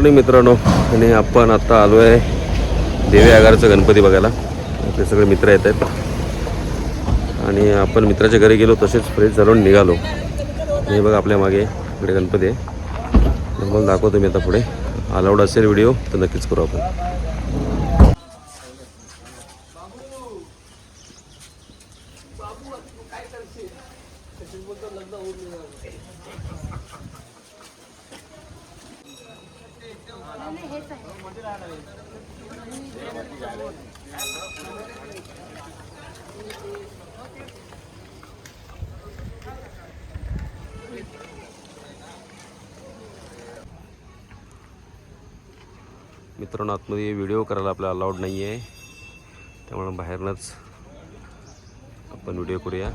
Morning मित्रांनो. आणि आपण आता आलो आहे देवी आगारचं गणपती बघायला. आपले सगळे मित्र येत आहेत. आणि आपण मित्राच्या घरी गेलो तसेच फ्रेश झालो निघालो. हे बघा आपल्या मागे इकडे गणपती आहे. तुम्हाला दाखवतो मी आता पुढे. अलाउड असेल व्हिडिओ तर नक्कीच करू आपण. मित्रांनो आतमध्ये व्हिडिओ करायला आपल्याला अलाउड नाही आहे त्यामुळे बाहेरनंच आपण व्हिडिओ करूया.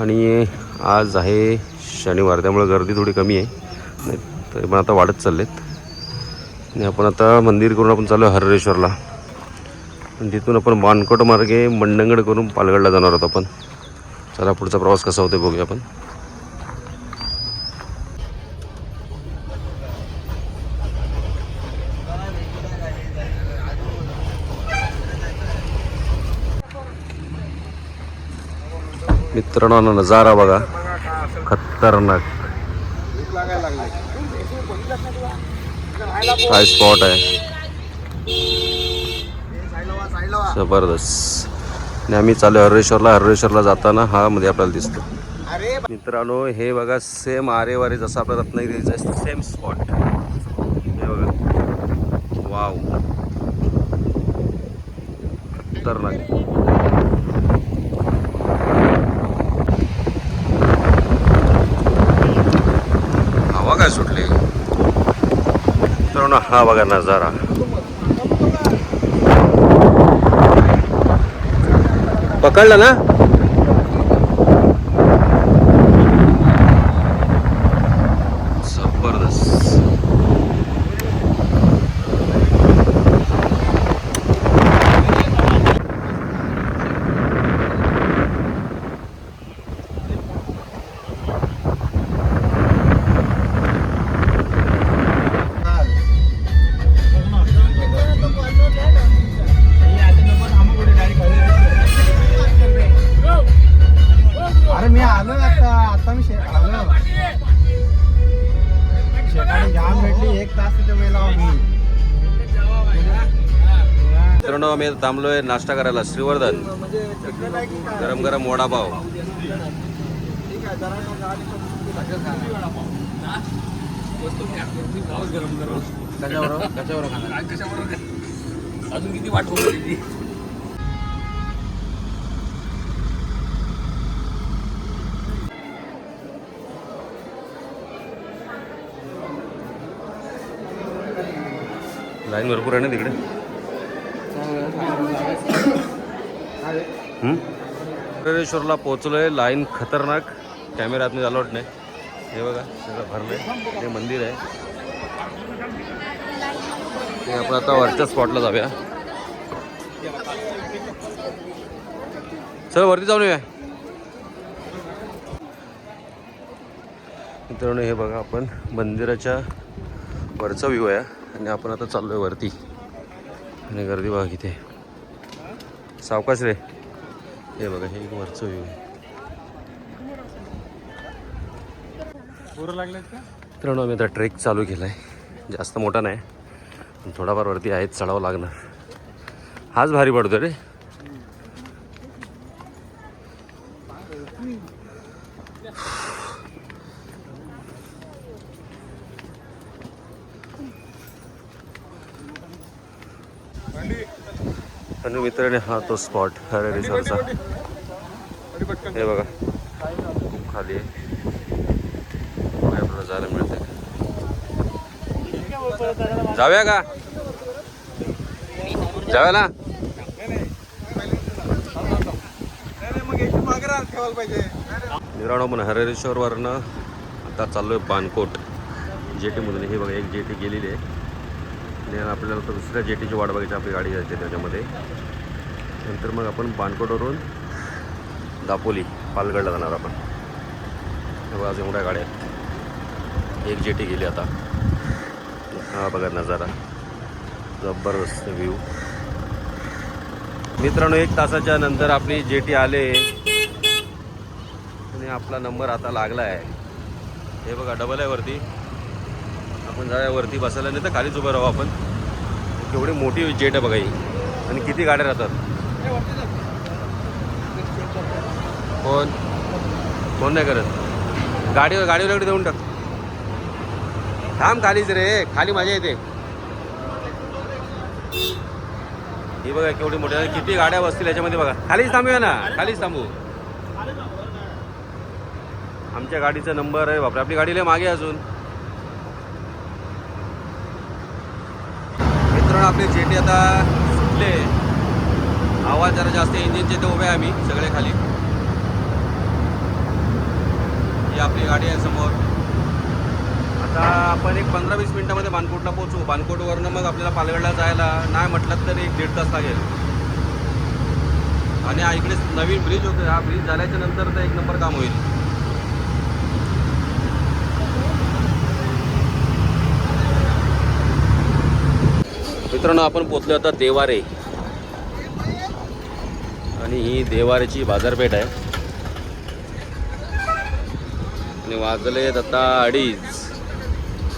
आणि आज आहे शनिवार त्यामुळे गर्दी थोडी कमी आहे. नाही तरी पण आता वाढत चाललेत. आणि आपण आता मंदिर करून आपण चालू आहे हरेश्वरला आणि तिथून आपण बाणकोट मार्गे मंडंगड करून पालगडला जाणार आहोत आपण. चला पुढचा प्रवास कसा होतो बघूया आपण. मित्रांनो नजारा बघा. खतरनाक. काय स्पॉट आहे? जबरदस्त. आणि आम्ही चालू हरेश्वरला हरेश्वरला जाताना हा मध्ये आपल्याला दिसतो. मित्रांनो हे बघा सेम आरे वारे जसं आपल्या रत्नागिरीचं सेम स्पॉट हे बघा. वाव खतरनाक. हवा काय सुटली? तर हा बघा नजारा. पकडला ना? मित्रांनो आम्ही आता थांबलोय नाश्ता करायला. श्रीवर्धन? गरम गरम वडापाव. ठीक आहे जरा का गाडी लाईन भरपूर आहे ना तिकडे? हम्म? हरेश्वरला पोहोचलोय. लाईन खतरनाक. कॅमेरात मी अलॉट नाही. हे बघा सगळं भरलंय. हे मंदिर आहे. ते आपण आता वरच्या स्पॉटला जाऊया. चल वरती जाऊन येऊया. मित्रांनो हे बघा आपण मंदिराच्या वरचा व्ह्यू आहे. आणि आपण आता चाललोय वरती. आणि गर्दी बघा इथे सावकाश रे. हे बघा हे एक वरचं लागलेत का? मित्रांनो आम्ही आता ट्रेक चालू केला आहे जास्त मोठा नाही. पण थोडाफार वरती आहेच चढावं लागणार. हाच भारी पडतो रे. आणि हा तो स्पॉट हरे रिसॉर्टचा हे बघा. खूप खाली आहे. आपल्याला जायला मिळते जाऊया का? जाऊया ना? मग याची मित्रांनो पण आता चाललो आहे बानकोट. जेटीमधून. हे बघा एक जेटी गेलेली आहे. आणि आपल्याला दुसऱ्या जेटीची वाट बघायची आपली गाडी जायची त्याच्यामध्ये. नंतर मग आपण पानकोटवरून दापोली पालगडला जाणार आपण. हे आज एवढ्या गाड्या आहेत. एक जेटी गेली आता. हा बघा नजारा. जबरदस्त व्ह्यू मित्रांनो एक तासाच्या नंतर आपली जेटी आले. आणि आपला नंबर आता लागला आहे हे बघा डबल आहे वरती. आपण जाऊया वरती बसायला नाही तर खालीच उभं राहू आपण. केवढी मोठी जेट आहे बघा ही. आणि किती गाड्या राहतात. कोण? कोण नाही करत. गाडीवर गाडीवर इकडे देऊन टाक. थांब खालीच रे. खाली मजा येते. ही बघा केवढी मोठी किती गाड्या बसतील याच्यामध्ये बघा. खालीच थांबूया ना. खालीच थांबू. आमच्या गाडीचा नंबर आहे. बापरे आपली गाडी लय मागे अजून. मित्रांनो आपली जेटी आता सुटले. आवाज जरा जास्त इंजिनचे ते उभे आम्ही सगळे खाली. ही आपली गाडी आहे समोर. आता आपण एक पंधरा वीस मिनटामध्ये बानकोटला पोहोचू. बानकोटवरनं मग आपल्याला पालगडला जायला नाही म्हटलं तर एक दीड तास लागेल. आणि इकडे नवीन ब्रिज होतो. हा ब्रिज झाल्याच्यानंतर तर एक नंबर काम होईल. मित्रांनो आपण पोचलो आता देवारे. आणि ही देवारीची बाजारपेठ आहे. आणि वाजले आता अडीच.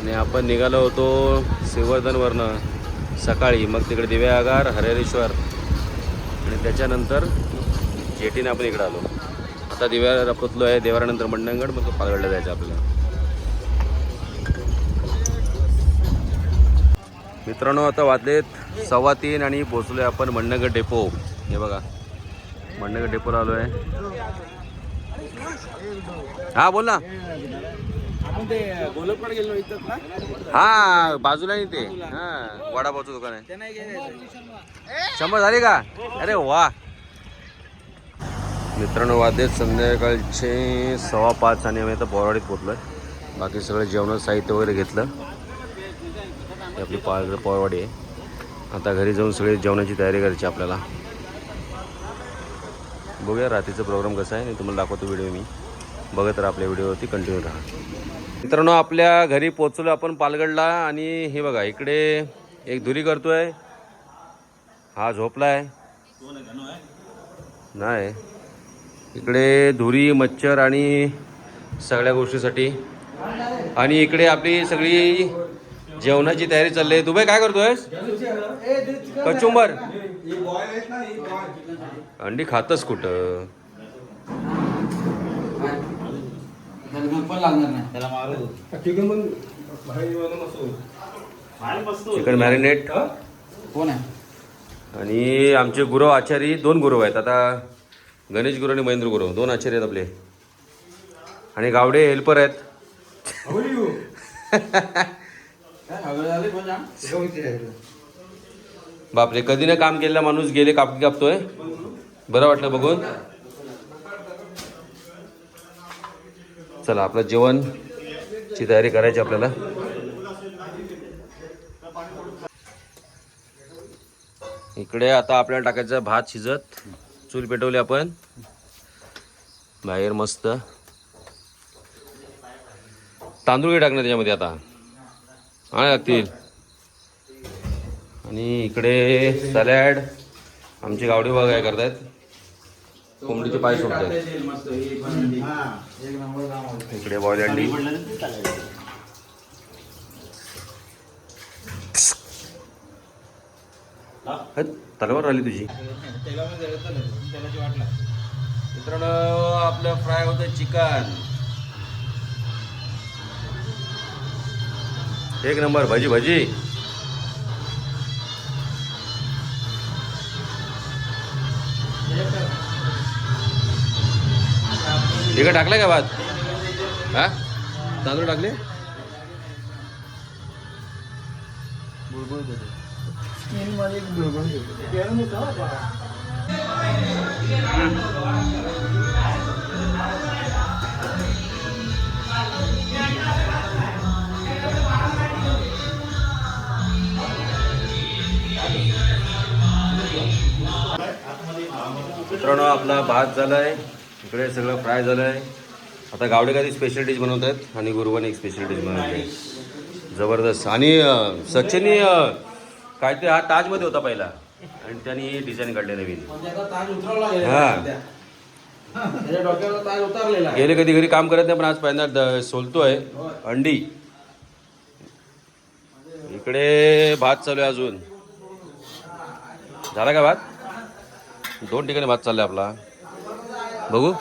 आणि आपण निघालो होतो श्रीवर्धनवरनं सकाळी. मग तिकडे दिव्यागार हरेश्वर. आणि त्याच्यानंतर जेटीने आपण इकडे आलो. आता दिव्याला पोचलो आहे देवारानंतर मंडणगड. मग पालगडला जायचं आपल्याला. मित्रांनो आता वाजलेत सव्वा तीन आणि पोचलोय आपण मंडणगड डेपो. हे बघा. मंडणगड डेपोला आलो आहे हा बोल ना. हा बाजूला आहे ते. हा वडापावचं दुकान आहे. नाही शंभर झाली का? अरे वा. मित्रांनो वाद्य संध्याकाळचे सव्वा पाच आणि आम्ही आता बोरवाडीत पोचलो आहे बाकी सगळं जेवणाचं साहित्य वगैरे घेतलं. आपली पा पोरवाडी आहे. आता घरी जाऊन सगळे जेवणाची तयारी करायची आपल्याला. बघूया रात्रीचा प्रोग्राम कसा आहे आणि तुम्हाला दाखवतो व्हिडिओ मी. बघत राहा आपल्या व्हिडिओवरती कंटिन्यू राहा. मित्रांनो आपल्या घरी पोचलो आपण पालगडला आणि हे बघा इकडे एक धुरी करतोय. हा झोपला आहे नाही. इकडे धुरी मच्छर आणि सगळ्या गोष्टीसाठी. आणि इकडे आपली सगळी जेवणाची तयारी चालली आहे. दुबई काय करतोयस? कचुंबर. अंडी खातच कुठं? चिकन मॅरिनेट कोण आहे? आणि आमचे गुरव आचारी दोन गुरव आहेत. आता गणेश गुरु आणि महेंद्र गुरव दोन आचार्य आहेत आपले. आणि गावडे हेल्पर आहेत काय हवे झाले पण जाम बापरे कधी ना काम केलेला माणूस गेले कापकी कापतोय? बरं वाटलं बघून? चला आपलं जेवण ची तयारी करायची आपल्याला. इकडे आता आपल्याला टाकायचं भात शिजत. चूल पेटवली आपण. बाहेर मस्त. तांदूळ काही टाकणार त्याच्यामध्ये आता? आणि लागतील. आणि इकडे सॅलॅड आमचे गावडे बाग काय करतायत कोंबडीचे पाय होतं. इकडे बॉईल अंडी तलवार आली तुझी. मित्रांनो आपलं फ्राय होतं चिकन एक नंबर भजी भजी इकडे टाकलं का भात? हा? तांदूळ टाकले? हा. मित्रांनो आपला भात झालाय. इकडे सगळं फ्राय झालंय. आता गावडे काही स्पेशल डिश बनवत आहेत आणि गुरुवान एक स्पेशल डिश बनवत आहे. जबरदस्त. आणि सचिननी काय ते हा ताजमध्ये होता पहिला. आणि त्यांनी डिझाईन काढले नवीन. म्हणजे हा. आहे. गेले कधी घरी काम करत नाही पण आज पहिल्यांदा सोलतोय. अंडी. इकडे भात चालू आहे अजून. झाला का भात? दोन ठिकाणी भात चाललाय आपला. बघू.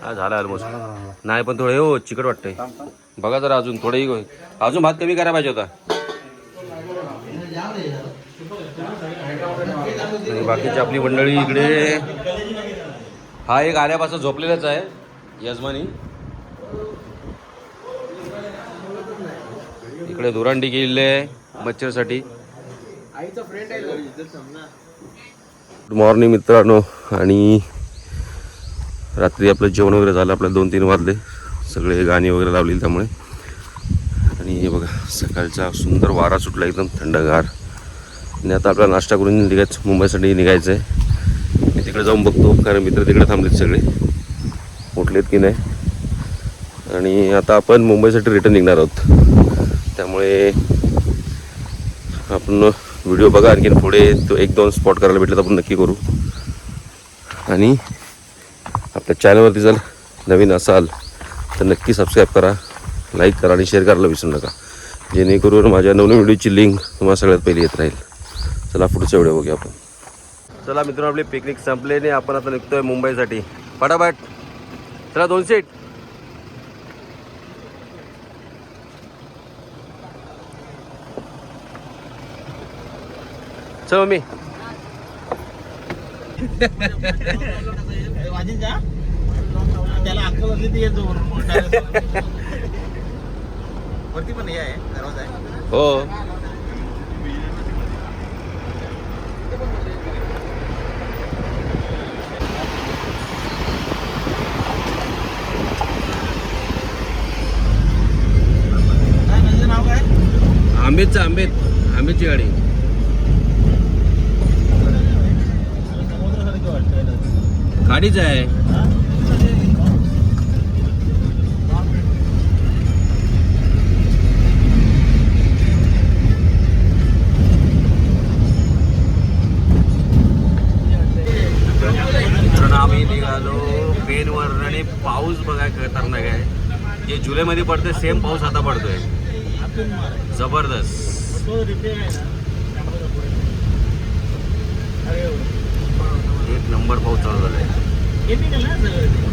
हा झाला ऑलमोस्ट नाही पण थोडं हो चिकट वाटतंय. बघा जरा अजून थोडंही अजून भात कमी करायला पाहिजे होता. बाकीची आपली मंडळी इकडे. हा एक आल्यापासून झोपलेलाच आहे यजमानी. इकडे दुरांडी केलेली आहे मच्छरसाठी. गुड मॉर्निंग मित्रांनो. आणि रात्री आपलं जेवण वगैरे झालं आपलं दोन तीन वाजले. सगळे गाणी वगैरे लावली त्यामुळे. आणि हे बघा सकाळचा सुंदर वारा सुटला एकदम थंडगार. आणि आता आपला नाश्ता करून निघायचं मुंबईसाठी निघायचं आहे मी तिकडे जाऊन बघतो कारण मित्र तिकडे थांबलेत सगळे. उठलेत की नाही. आणि आता आपण मुंबईसाठी रिटर्न निघणार आहोत. त्यामुळे आपण व्हिडिओ बघा आणखीन पुढे तो एक दोन स्पॉट करायला भेटले तर आपण नक्की करू. आणि आपल्या चॅनलवरती जर नवीन असाल तर नक्की सबस्क्राईब करा लाईक करा आणि शेअर करायला विसरू नका. जेणेकरून माझ्या नवनवीन व्हिडिओची लिंक तुम्हाला सगळ्यात पहिली येत राहील. चला पुढच्या व्हिडिओ बघूया आपण. चला मित्रांनो आपली पिकनिक संपले आणि आपण आता निघतोय मुंबईसाठी. फटाफट. चला दोन सीट चल मम्मी. माझी त्याला अक्कल असली ती येतो. वरती पण हे आहे दरवाजा आहे. हो. आंबेदचं आंबेद आंबेदची गाडी. वाटतं गाडीच आहे आम्ही निघालो पेनवर आणि पाऊस बघा खतरनाक आहे. जे जुलैमध्ये पडतोय सेम पाऊस आता पडतोय. जबरदस्त तो रिपेअर आहे ना अरे एक नंबर पाऊस चालू झाला आहे